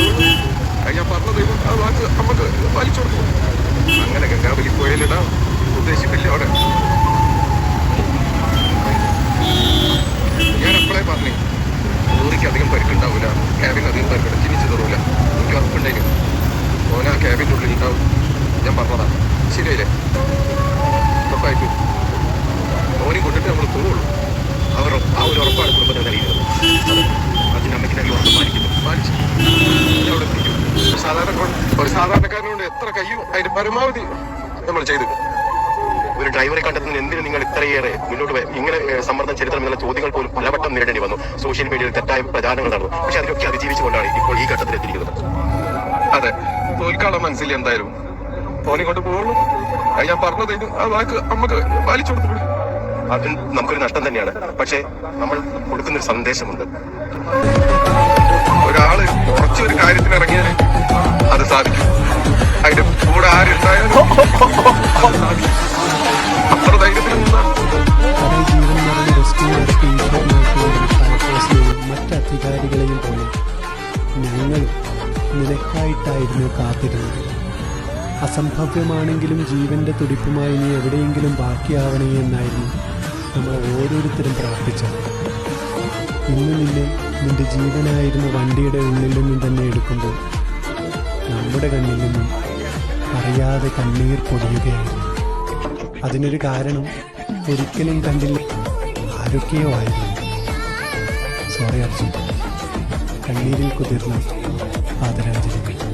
അത് ഞാൻ പറഞ്ഞത് അത് വാക്ക് നമുക്ക് പാലിച്ചു കൊടുക്കും. അങ്ങനെ ഗംഗാവലി പോയാലിടാ ഉദ്ദേശിക്കില്ല അവിടെ. ഞാൻ എപ്പോഴേ പറഞ്ഞു? ഊറിക്ക് അധികം പരിക്കുണ്ടാവില്ല ക്യാബിൻ അധികം പരിക്കുണ്ട് ചിരിച്ചു തരൂല. എനിക്ക് ഉറപ്പുണ്ടായിരുന്നു ഓന ക്യാബിന്റെ ഉള്ളിൽ ഉണ്ടാവും. ഞാൻ പറഞ്ഞതാ. ശരിയല്ലേ ഉറപ്പായിട്ടും ഓനെ കൊണ്ടിട്ട് നമ്മൾ പോവുള്ളൂ അവർ ആ ഒരു ഉറപ്പാണ് കുടുംബത്തിന് നൽകിയത് അതിന് അമ്മയ്ക്ക് നൽകി ഉറപ്പ് പാലിക്കുന്നു പാലിച്ചു ഞാൻ അവിടെ എത്തിക്കും ഒരു സാധാരണ ഒരു സാധാരണക്കാരനോട് എത്ര കയ്യും അതിന്റെ പരമാവധി നമ്മൾ ചെയ്തു ഒരു ഡ്രൈവറെ കണ്ടെത്തുന്നതിന് എന്തിനു നിങ്ങൾ ഇത്രയേറെ മുന്നോട്ട് ഇങ്ങനെ സമ്മർദ്ദം ചെലുത്തണം എന്നുള്ള ചോദ്യങ്ങൾ പോലും പലവട്ടം നേരിടേണ്ടി വന്നു. സോഷ്യൽ മീഡിയയിൽ തെറ്റായ പ്രചാരണങ്ങൾ നടന്നു. പക്ഷെ അതിനൊക്കെ അതിജീവിച്ചുകൊണ്ടാണ് ഇപ്പോൾ ഈ ഘട്ടത്തിൽ എത്തിയിരിക്കുന്നത്. അതെ. തോൽക്കാളെ മനസ്സില്ല എന്തായാലും ഓനെ കൊണ്ട് പോകുള്ളൂ ഞാൻ പറഞ്ഞത് ആ വാക്ക് നമുക്ക് പാലിച്ചു കൊടുത്തു അത് നമുക്കൊരു നഷ്ടം തന്നെയാണ്. പക്ഷേ നമ്മൾ കൊടുക്കുന്നൊരു സന്ദേശമുണ്ട്. ഒരാൾ കുറച്ചൊരു കാര്യത്തിന് കൂടെ ആരുണ്ടായാലും അത് സാധിക്കും. അത്ര ധൈര്യത്തിൽ നിന്നാണ് കടൽ ജീവൻ നിറഞ്ഞ റെസ്ക്യൂ നടത്തി ഈശ്വരനാക്കിയ ഫയർഫോഴ്സിനെയും മറ്റ് അധികാരികളെയും പോലെ ഞങ്ങളും നിനക്കായിട്ടായിരുന്നു കാത്തിരുന്നത് അസംഭവ്യമാണെങ്കിലും ജീവന്റെ തുടിപ്പുമായി നീ എവിടെയെങ്കിലും ബാക്കിയാവണേ എന്നായിരുന്നു നമ്മൾ ഓരോരുത്തരും പ്രാർത്ഥിച്ചത് ഇന്ന് നിന്നെ നിന്റെ ജീവനായിരുന്ന വണ്ടിയുടെ ഉള്ളിൽ നിന്നും തന്നെ എടുക്കുമ്പോൾ നമ്മുടെ കണ്ണിൽ നിന്നും അറിയാതെ കണ്ണീർ പൊടിയുകയായിരുന്നു അതിനൊരു കാരണം ഒരിക്കലും കണ്ടില്ല. ആരൊക്കെയോ ആയിരുന്നു. സോറി അർജുൻ. കണ്ണീരിൽ കുതിർന്ന ആദരാഞ്ജലികൾ.